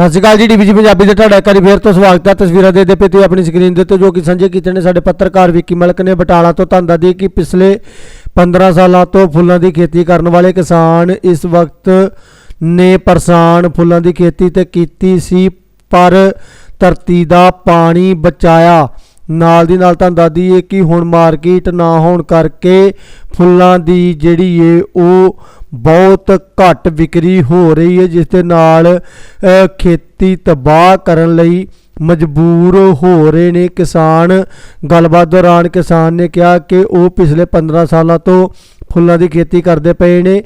ਸਤਿ ਸ਼੍ਰੀ ਅਕਾਲ ਜੀ ਡੀਬੀਜੀ ਪੰਜਾਬੀ ਦੇ ਤੁਹਾਡਾ ਇੱਕ ਵਾਰੀ ਫੇਰ ਤੋਂ ਸਵਾਗਤ ਹੈ। ਤਸਵੀਰਾਂ ਦੇ ਦੇ ਪਏ ਤੁਸੀਂ ਆਪਣੀ ਸਕਰੀਨ ਦੇ ਉੱਤੇ ਜੋ ਕਿ ਸਾਂਝੇ ਕੀਤੇ ਨੇ ਸਾਡੇ ਪੱਤਰਕਾਰ ਵਿੱਕੀ ਮਲਕ ਨੇ ਬਟਾਲਾ ਤੋਂ ਤੁਹਾਨੂੰ ਦੱਸਦੀ ਕਿ ਪਿਛਲੇ 15 ਸਾਲਾਂ ਤੋਂ ਫੁੱਲਾਂ ਦੀ ਖੇਤੀ ਕਰਨ ਵਾਲੇ ਕਿਸਾਨ ਇਸ ਵਕਤ ਨੇ ਪਰਸਾਨ ਫੁੱਲਾਂ ਦੀ ਖੇਤੀ ਤੇ ਕੀਤੀ ਸੀ, ਪਰ ਧਰਤੀ ਦਾ ਪਾਣੀ ਬਚਾਇਆ। ਨਾਲ ਦੀ ਨਾਲ ਤੁਹਾਨੂੰ ਦੱਸ ਦਈਏ ਕਿ ਹੁਣ ਮਾਰਕੀਟ ਨਾ ਹੋਣ ਕਰਕੇ ਫੁੱਲਾਂ ਦੀ ਜਿਹੜੀ ਏ ਉਹ ਬਹੁਤ ਘੱਟ ਵਿਕਰੀ ਹੋ ਰਹੀ ਹੈ ਜਿਸ ਦੇ ਨਾਲ ਖੇਤੀ ਤਬਾਹ ਕਰਨ ਲਈ ਮਜਬੂਰ ਹੋ ਰਹੇ ਨੇ ਕਿਸਾਨ। ਗੱਲਬਾਤ ਦੌਰਾਨ ਕਿਸਾਨ ਨੇ ਕਿਹਾ ਕਿ ਉਹ ਪਿਛਲੇ 15 ਸਾਲਾਂ ਤੋਂ ਫੁੱਲਾਂ ਦੀ ਖੇਤੀ ਕਰਦੇ ਪਏ ਨੇ।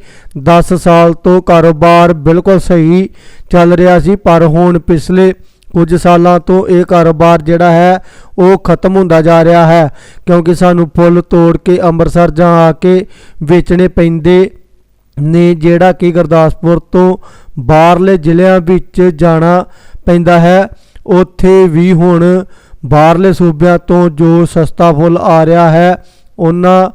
10 ਸਾਲ ਤੋਂ ਕਾਰੋਬਾਰ ਬਿਲਕੁਲ ਸਹੀ ਚੱਲ ਰਿਹਾ ਸੀ, ਪਰ ਹੁਣ ਪਿਛਲੇ ਕੁਝ ਸਾਲਾਂ ਤੋਂ ਇਹ ਕਾਰੋਬਾਰ ਜਿਹੜਾ ਹੈ, ਉਹ ਖਤਮ ਹੁੰਦਾ ਜਾ ਰਿਹਾ ਹੈ। ਕਿਉਂਕਿ ਸਾਨੂੰ ਫੁੱਲ ਤੋੜ ਕੇ, ਅੰਮ੍ਰਿਤਸਰ ਜਾਂ ਆ ਕੇ ਵੇਚਣੇ ਪੈਂਦੇ ਨੇ। ਜਿਹੜਾ ਕਿ ਗੁਰਦਾਸਪੁਰ ਤੋਂ ਬਾਹਰਲੇ ਜ਼ਿਲ੍ਹਿਆਂ ਵਿੱਚ ਜਾਣਾ ਪੈਂਦਾ ਹੈ। ਉੱਥੇ ਵੀ ਹੁਣ ਬਾਹਰਲੇ ਸੂਬਿਆਂ ਤੋਂ ਜੋ ਸਸਤਾ ਫੁੱਲ ਆ ਰਿਹਾ ਹੈ, ਉਹਨਾਂ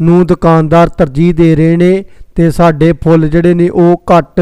ਨੂੰ ਦੁਕਾਨਦਾਰ ਤਰਜੀਹ ਦੇ ਰਹੇ ਨੇ ਤੇ ਸਾਡੇ ਫੁੱਲ ਜਿਹੜੇ ਨੇ, ਉਹ ਘੱਟ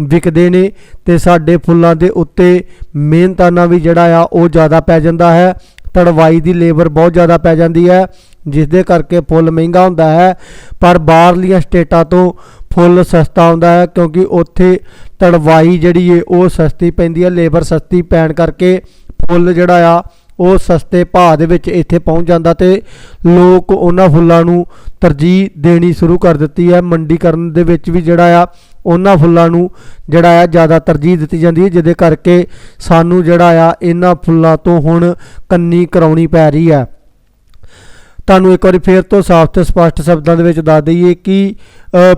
ਵਿਕਦੇ ਨੇ ਤੇ ਸਾਡੇ ਫੁੱਲਾਂ ਦੇ ਉੱਤੇ ਮਿਹਨਤਾਨਾ ਵੀ ਜਿਹੜਾ ਆ ਉਹ ਜ਼ਿਆਦਾ ਪੈ ਜਾਂਦਾ ਹੈ। ਤੜਵਾਈ ਦੀ ਲੇਬਰ ਬਹੁਤ ਜ਼ਿਆਦਾ ਪੈ ਜਾਂਦੀ ਹੈ ਜਿਸ ਦੇ ਕਰਕੇ ਫੁੱਲ ਮਹਿੰਗਾ ਹੁੰਦਾ ਹੈ। ਪਰ ਬਾਹਰਲੀਆਂ ਸਟੇਟਾਂ ਤੋਂ ਫੁੱਲ ਸਸਤਾ ਆਉਂਦਾ ਹੈ, ਕਿਉਂਕਿ ਉੱਥੇ ਤੜਵਾਈ ਜਿਹੜੀ ਏ, ਉਹ ਸਸਤੀ ਪੈਂਦੀ ਹੈ, ਲੇਬਰ ਸਸਤੀ ਪੈਣ ਕਰਕੇ ਫੁੱਲ ਜਿਹੜਾ ਆ ਉਹ ਸਸਤੇ ਭਾਅ ਦੇ ਵਿੱਚ ਇੱਥੇ ਪਹੁੰਚ ਜਾਂਦਾ ਤੇ ਲੋਕ ਉਹਨਾਂ ਫੁੱਲਾਂ ਨੂੰ ਤਰਜੀਹ ਦੇਣੀ ਸ਼ੁਰੂ ਕਰ ਦਿੱਤੀ ਹੈ। ਮੰਡੀਕਰਨ ਦੇ ਵਿੱਚ ਵੀ ਜਿਹੜਾ ਆ, ਉਹਨਾਂ ਫੁੱਲਾਂ ਨੂੰ ਜਿਹੜਾ ਆ ਜ਼ਿਆਦਾ ਤਰਜੀਹ ਦਿੱਤੀ ਜਾਂਦੀ ਹੈ, ਜਿਹਦੇ ਕਰਕੇ ਸਾਨੂੰ ਜਿਹੜਾ ਆ, ਇਹਨਾਂ ਫੁੱਲਾਂ ਤੋਂ ਹੁਣ ਕੰਨੀ ਕਰਾਉਣੀ ਪੈ ਰਹੀ ਹੈ। ਤੁਹਾਨੂੰ ਇੱਕ ਵਾਰੀ ਫੇਰ ਤੋਂ ਸਾਫ਼ ਤੇ ਸਪਸ਼ਟ ਸ਼ਬਦਾਂ ਦੇ ਵਿੱਚ ਦੱਸ ਦਈਏ ਕਿ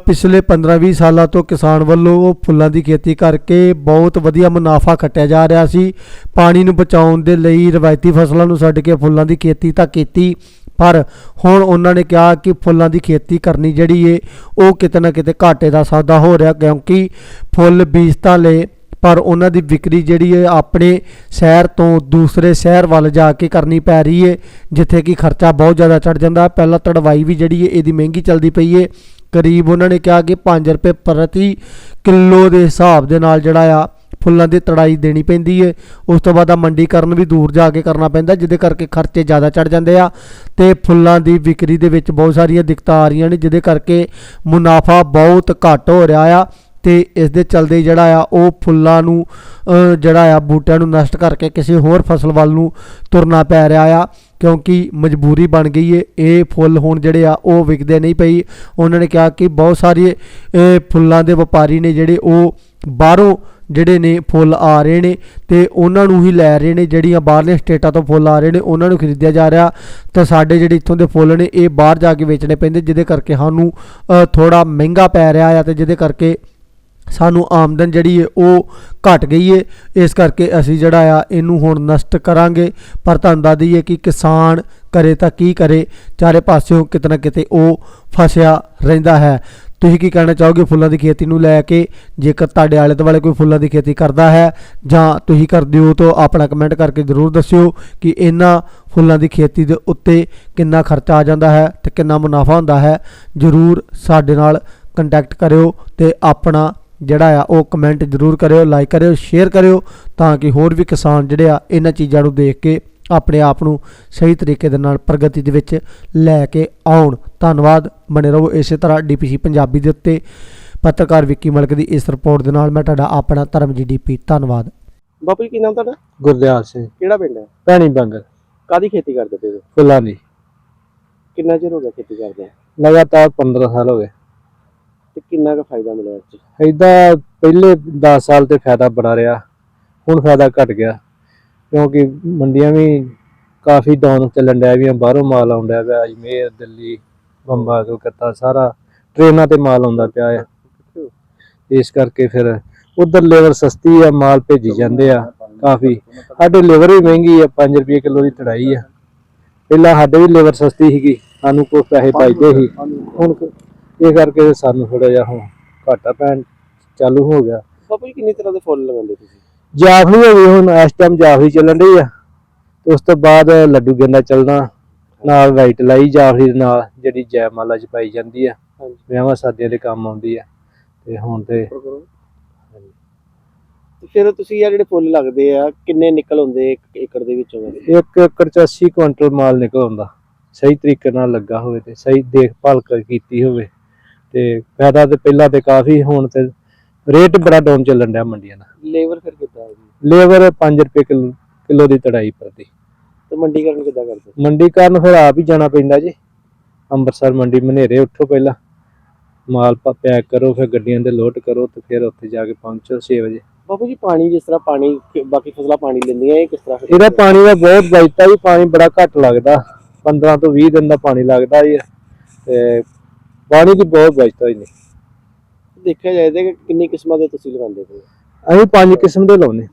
ਪਿਛਲੇ 15-20 ਸਾਲਾਂ ਤੋਂ ਕਿਸਾਨ ਵੱਲੋਂ ਉਹ ਫੁੱਲਾਂ ਦੀ ਖੇਤੀ ਕਰਕੇ ਬਹੁਤ ਵਧੀਆ ਮੁਨਾਫਾ ਖੱਟਿਆ ਜਾ ਰਿਹਾ ਸੀ। ਪਾਣੀ ਨੂੰ ਬਚਾਉਣ ਦੇ ਲਈ ਰਵਾਇਤੀ ਫਸਲਾਂ ਨੂੰ ਛੱਡ ਕੇ ਫੁੱਲਾਂ ਦੀ ਖੇਤੀ ਤਾਂ ਕੀਤੀ, ਪਰ ਹੁਣ ਉਹਨਾਂ ਨੇ ਕਿਹਾ ਕਿ ਫੁੱਲਾਂ ਦੀ ਖੇਤੀ ਕਰਨੀ ਜਿਹੜੀ ਏ, ਉਹ ਕਿਤੇ ਨਾ ਕਿਤੇ ਘਾਟੇ ਦਾ ਸੌਦਾ ਹੋ ਰਿਹਾ ਕਿਉਂਕਿ ਫੁੱਲ ਬੀਜ ਤਾਂ ਲਏ ਪਰ ਉਹਨਾਂ ਦੀ ਵਿਕਰੀ ਜਿਹੜੀ ਹੈ ਆਪਣੇ ਸ਼ਹਿਰ ਤੋਂ ਦੂਸਰੇ ਸ਼ਹਿਰ ਵੱਲ ਜਾ ਕੇ ਕਰਨੀ ਪੈ ਰਹੀ ਹੈ, ਜਿੱਥੇ ਕਿ ਖਰਚਾ ਬਹੁਤ ਜ਼ਿਆਦਾ ਚੜ ਜਾਂਦਾ। ਪਹਿਲਾਂ ਤੜਵਾਈ ਵੀ ਜਿਹੜੀ ਹੈ, ਇਹਦੀ ਮਹਿੰਗੀ ਚੱਲਦੀ ਪਈ ਹੈ। ਕਰੀਬ ਉਹਨਾਂ ਨੇ ਕਿਹਾ ਕਿ 5 ਰੁਪਏ ਪ੍ਰਤੀ ਕਿਲੋ ਦੇ ਹਿਸਾਬ ਦੇ ਨਾਲ ਜਿਹੜਾ ਆ, ਫੁੱਲਾਂ ਦੀ ਤੜਾਈ ਦੇਣੀ ਪੈਂਦੀ ਹੈ। ਉਸ ਤੋਂ ਬਾਅਦ ਆ ਮੰਡੀਕਰਨ ਵੀ ਦੂਰ ਜਾ ਕੇ ਕਰਨਾ ਪੈਂਦਾ, ਜਿਹਦੇ ਕਰਕੇ ਖਰਚੇ ਜ਼ਿਆਦਾ ਚੜ ਜਾਂਦੇ ਆ। ਤੇ ਫੁੱਲਾਂ ਦੀ ਵਿਕਰੀ ਦੇ ਵਿੱਚ ਬਹੁਤ ਸਾਰੀਆਂ ਦਿੱਕਤਾਂ ਆ ਰਹੀਆਂ ਨੇ, ਜਿਹਦੇ ਕਰਕੇ ਮੁਨਾਫਾ ਬਹੁਤ ਘੱਟ ਹੋ ਰਿਹਾ ਆ। ਤੇ ਇਸ ਦੇ ਚਲਦੇ ਜਿਹੜਾ ਆ, ਉਹ ਫੁੱਲਾਂ ਨੂੰ ਜਿਹੜਾ ਆ, ਬੂਟਿਆਂ ਨੂੰ ਨਸ਼ਟ ਕਰਕੇ ਕਿਸੇ ਹੋਰ ਫਸਲ ਵੱਲ ਨੂੰ ਤੁਰਨਾ ਪੈ ਰਿਹਾ ਆ, ਕਿਉਂਕਿ ਮਜਬੂਰੀ ਬਣ ਗਈ ਏ, ਇਹ ਫੁੱਲ ਹੁਣ ਜਿਹੜੇ ਆ, ਉਹ ਵਿਕਦੇ ਨਹੀਂ ਪਈ ਉਹਨਾਂ ਨੇ ਕਿਹਾ ਕਿ ਬਹੁਤ ਸਾਰੇ ਫੁੱਲਾਂ ਦੇ ਵਪਾਰੀ ਨੇ ਜਿਹੜੇ ਉਹ ਬਾਹਰੋਂ ਜਿਹੜੇ ਨੇ ਫੁੱਲ ਆ ਰਹੇ ਨੇ ਤੇ ਉਹਨਾਂ ਨੂੰ ਹੀ ਲੈ ਰਹੇ ਨੇ, ਜਿਹੜੀਆਂ ਬਾਹਰਲੇ ਸਟੇਟਾਂ ਤੋਂ ਫੁੱਲ ਆ ਰਹੇ ਨੇ, ਉਹਨਾਂ ਨੂੰ ਖਰੀਦਿਆ ਜਾ ਰਿਹਾ। ਤੇ ਸਾਡੇ ਜਿਹੜੇ ਇੱਥੋਂ ਦੇ ਫੁੱਲ ਨੇ, ਇਹ ਬਾਹਰ ਜਾ ਕੇ ਵੇਚਣੇ ਪੈਂਦੇ, ਜਿਹਦੇ ਕਰਕੇ ਸਾਨੂੰ ਥੋੜਾ ਮਹਿੰਗਾ ਪੈ ਰਿਹਾ ਆ ਤੇ ਜਿਹਦੇ ਕਰਕੇ ਸਾਨੂੰ ਆਮਦਨ ਜਿਹੜੀ ਹੈ ਉਹ ਘਟ ਗਈ ਹੈ ਇਸ ਕਰਕੇ ਅਸੀਂ ਜਿਹੜਾ ਆ, ਇਹਨੂੰ ਹੁਣ ਨਸ਼ਟ ਕਰਾਂਗੇ। ਪਰ ਤੁਹਾਨੂੰ ਦੱਸ ਦਈਏ ਕਿ ਕਿਸਾਨ ਕਰੇ ਤਾਂ ਕੀ ਕਰੇ? ਚਾਰੇ ਪਾਸਿਓਂ ਕਿਤੇ ਨਾ ਕਿਤੇ ਉਹ ਫਸਿਆ ਰਹਿੰਦਾ ਹੈ। ਤੁਸੀਂ ਕੀ ਕਹਿਣਾ ਚਾਹੋਗੇ ਫੁੱਲਾਂ ਦੀ ਖੇਤੀ ਨੂੰ ਲੈ ਕੇ? ਜੇਕਰ ਤੁਹਾਡੇ ਆਲੇ ਦੁਆਲੇ ਕੋਈ ਫੁੱਲਾਂ ਦੀ ਖੇਤੀ ਕਰਦਾ ਹੈ, ਜਾਂ ਤੁਸੀਂ ਕਰਦੇ ਹੋ ਤਾਂ ਆਪਣਾ ਕਮੈਂਟ ਕਰਕੇ ਜ਼ਰੂਰ ਦੱਸਿਓ ਕਿ ਇਹਨਾਂ ਫੁੱਲਾਂ ਦੀ ਖੇਤੀ ਦੇ ਉੱਤੇ ਕਿੰਨਾ ਖਰਚਾ ਆ ਜਾਂਦਾ ਹੈ ਤੇ ਕਿੰਨਾ ਮੁਨਾਫਾ ਹੁੰਦਾ ਹੈ। ਜ਼ਰੂਰ ਸਾਡੇ ਨਾਲ ਕੰਟੈਕਟ ਕਰਿਓ ਤੇ ਆਪਣਾ ਜਿਹੜਾ ਆ ਉਹ ਕਮੈਂਟ ਜ਼ਰੂਰ ਕਰਿਓ ਲਾਈਕ ਕਰਿਓ ਸ਼ੇਅਰ ਕਰਿਓ ਤਾਂ ਕਿ ਹੋਰ ਵੀ ਕਿਸਾਨ ਜਿਹੜੇ ਆ ਇਹਨਾਂ ਚੀਜ਼ਾਂ ਨੂੰ ਦੇਖ ਕੇ ਆਪਣੇ ਆਪ ਨੂੰ ਸਹੀ ਤਰੀਕੇ ਦੇ ਨਾਲ ਪ੍ਰਗਤੀ ਦੇ ਵਿੱਚ ਲੈ ਕੇ ਆਉਣ। ਧੰਨਵਾਦ। ਬਣੇ ਰਹੋ ਇਸੇ ਤਰ੍ਹਾਂ ਡੀਪੀਸੀ ਪੰਜਾਬੀ ਦੇ ਉੱਤੇ। ਪੱਤਰਕਾਰ ਵਿੱਕੀ ਮਲਕ ਦੀ ਇਸ ਰਿਪੋਰਟ ਦੇ ਨਾਲ ਮੈਂ ਤੁਹਾਡਾ ਆਪਣਾ ਧਰਮਜੀ ਡੀਪੀ ਧੰਨਵਾਦ। ਬਾਪੂ ਜੀ ਕੀ ਨਾਮ ਤੁਹਾਡਾ? ਗੁਰਦਿਆਲ ਸਿੰਘ। ਕਿਹੜਾ ਪਿੰਡ ਹੈ? ਭੈਣੀ ਬੰਗਰ ਕਾਦੀ ਖੇਤੀ ਕਰਦੇ ਹੋ? ਫੁੱਲਾਂ ਦੀ। ਕਿੰਨਾ ਚਿਰ ਹੋ ਗਿਆ ਖੇਤੀ ਕਰਦੇ ਆ? ਲਗਾਤਾਰ 15 ਸਾਲ ਹੋ ਗਏ। ਤੇ ਕਿੰਨਾ ਕੁ ਫਾਇਦਾ ਮਿਲਿਆ ਇਸ ਚ? ਏਦਾਂ ਪਹਿਲੇ 10 ਸਾਲ ਤੇ ਫਾਇਦਾ ਬੜਾ ਰਿਹਾ, ਹੁਣ ਫਾਇਦਾ ਘਟ ਗਿਆ। ਕਿਉਂਕਿ ਮੰਡੀਆਂ ਵੀ ਕਾਫੀ ਡਾਊਨ ਚੱਲਣ ਡਿਆ ਵੀ ਬਾਹਰੋਂ ਮਾਲ ਆਉਂਦਾ ਪਿਆ, ਅਜਮੇਰ, ਦਿੱਲੀ, ਬੰਬਾ, ਕਲਕੱਤਾ, ਸਾਰਾ ਟ੍ਰੇਨਾਂ ਤੇ ਮਾਲ ਆਉਂਦਾ ਪਿਆ ਆ। ਇਸ ਕਰਕੇ ਫਿਰ ਉਧਰ ਲੇਬਰ ਸਸਤੀ ਆ, ਮਾਲ ਭੇਜੀ ਜਾਂਦੇ ਆ ਕਾਫੀ। ਸਾਡੇ ਲੇਬਰ ਵੀ ਮਹਿੰਗੀ ਆ 5 ਰੁਪਏ ਕਿਲੋ ਦੀ ਤੜਾਈ ਆ। ਪਹਿਲਾਂ ਸਾਡੇ ਵੀ ਲੇਬਰ ਸਸਤੀ ਸੀਗੀ, ਸਾਨੂੰ ਕੋਈ ਪੈਸੇ ਪਾਈਦੇ ਸੀ। ਹੁਣ ਇਹ ਕਰਕੇ ਸਾਨੂੰ ਥੋੜਾ ਜਿਹਾ ਹੁਣ ਘਾਟਾ ਪੈਣ ਚਾਲੂ ਹੋ ਗਿਆ। ਬਾਪੂ ਜੀ ਕਿੰਨੀ ਤਰ੍ਹਾਂ ਦੇ ਫੁੱਲ ਲਗਾਉਂਦੇ ਤੁਸੀਂ? ਜਾਫਰੀ ਹੋ ਗਈ ਹੁਣ ਇਸ ਟਾਈਮ ਜਾਫਰੀ ਚੱਲਣ ਰਹੀ ਆ। ਤੇ ਉਸ ਤੋਂ ਬਾਅਦ ਲੱਡੂ ਗੇਂਦਾ ਚੱਲਣਾ ਨਾਲ ਵਾਈਟ ਲਾਈ ਜਾਫਰੀ ਦੇ ਨਾਲ ਜਿਹੜੀ ਜੈਮਾਲਾ ਚ ਪਾਈ ਜਾਂਦੀ ਆ। ਵਿਆਹਾਂ ਸ਼ਾਦੀਆਂ ਦੇ ਕੰਮ ਆਉਂਦੀ ਆ ਤੇ ਹੁਣ ਤੇ ਫਿਰ ਤੁਸੀਂ ਇਹ ਜਿਹੜੇ ਫੁੱਲ ਲੱਗਦੇ ਆ ਕਿੰਨੇ ਨਿਕਲ ਹੁੰਦੇ ਇੱਕ ਏਕੜ ਦੇ ਵਿੱਚੋਂ? ਇੱਕ ਏਕੜ ਚ 80 ਕੁਇੰਟਲ ਮਾਲ ਨਿਕਲ ਆਉਂਦਾ। ਸਹੀ ਤਰੀਕੇ ਨਾਲ ਲੱਗਾ ਹੋਵੇ ਤੇ ਸਹੀ ਦੇਖਭਾਲ ਕਰ ਕੀਤੀ ਹੋਵੇ। ਤੇ ਫਾਇਦਾ ਤੇ ਪਹਿਲਾਂ ਤੇ ਕਾਫੀ ਹੁਣ ਤੇ ਰੇਟ ਬੜਾ ਡਾਊਨ ਚੱਲਣ ਡਿਆ ਮੰਡੀਆਂ ਦਾ। ਲੇਬਰ ਫਿਰ ਕਿੱਦਾਂ ਹੈ ਜੀ ਲੇਬਰ 5 ਰੁਪਏ ਕਿਲੋ ਕਿਲੋ ਦੀ ਤੜਾਈ ਪਰਦੀ ਤੇ ਮੰਡੀਕਰਨ ਕਿੱਦਾਂ ਕਰਦੇ? ਮੰਡੀ ਕਾਰਨ ਫਿਰ ਆਪ ਹੀ ਜਾਣਾ ਪੈਂਦਾ ਜੀ। ਅੰਮ੍ਰਿਤਸਰ ਮੰਡੀ ਮਨੇਰੇ ਉੱਠੋ ਪਹਿਲਾਂ। ਮਾਲ ਪੈਕ ਕਰੋ ਫਿਰ ਗੱਡੀਆਂ ਦੇ ਲੋਡ ਕਰੋ ਤੇ ਫਿਰ ਉੱਥੇ ਜਾ ਕੇ ਪਹੁੰਚੋ 6 ਵਜੇ। ਬਾਬੂ ਜੀ ਪਾਣੀ ਜਿਸ ਤਰ੍ਹਾਂ ਪਾਣੀ ਬਾਕੀ ਫਸਲਾਂ ਪਾਣੀ ਲੈਂਦੀਆਂ ਇਹ ਕਿਸ ਤਰ੍ਹਾਂ ਇਹਦਾ ਪਾਣੀ ਦਾ ਬਹੁਤ ਬਚਤਾ ਜੀ ਪਾਣੀ ਬੜਾ ਘੱਟ ਲੱਗਦਾ। 15 ਤੋਂ 20 ਦਿਨ ਦਾ ਪਾਣੀ ਲੱਗਦਾ ਜੀ। ਤੇ ਪਾਣੀ ਦੀ ਬਹੁਤ ਬਚਤਾ ਜੀ ਦੇਖਿਆ ਜਾਏ ਤੇ ਕਿੰਨੀ ਕਿਸਮਾਂ ਦੇ ਤੁਸੀਂ ਲਗਾਉਂਦੇ ਹੋ? ਅਸੀਂ ਪੰਜ ਕਿਸਮ ਦੇ ਲਾਉਨੇ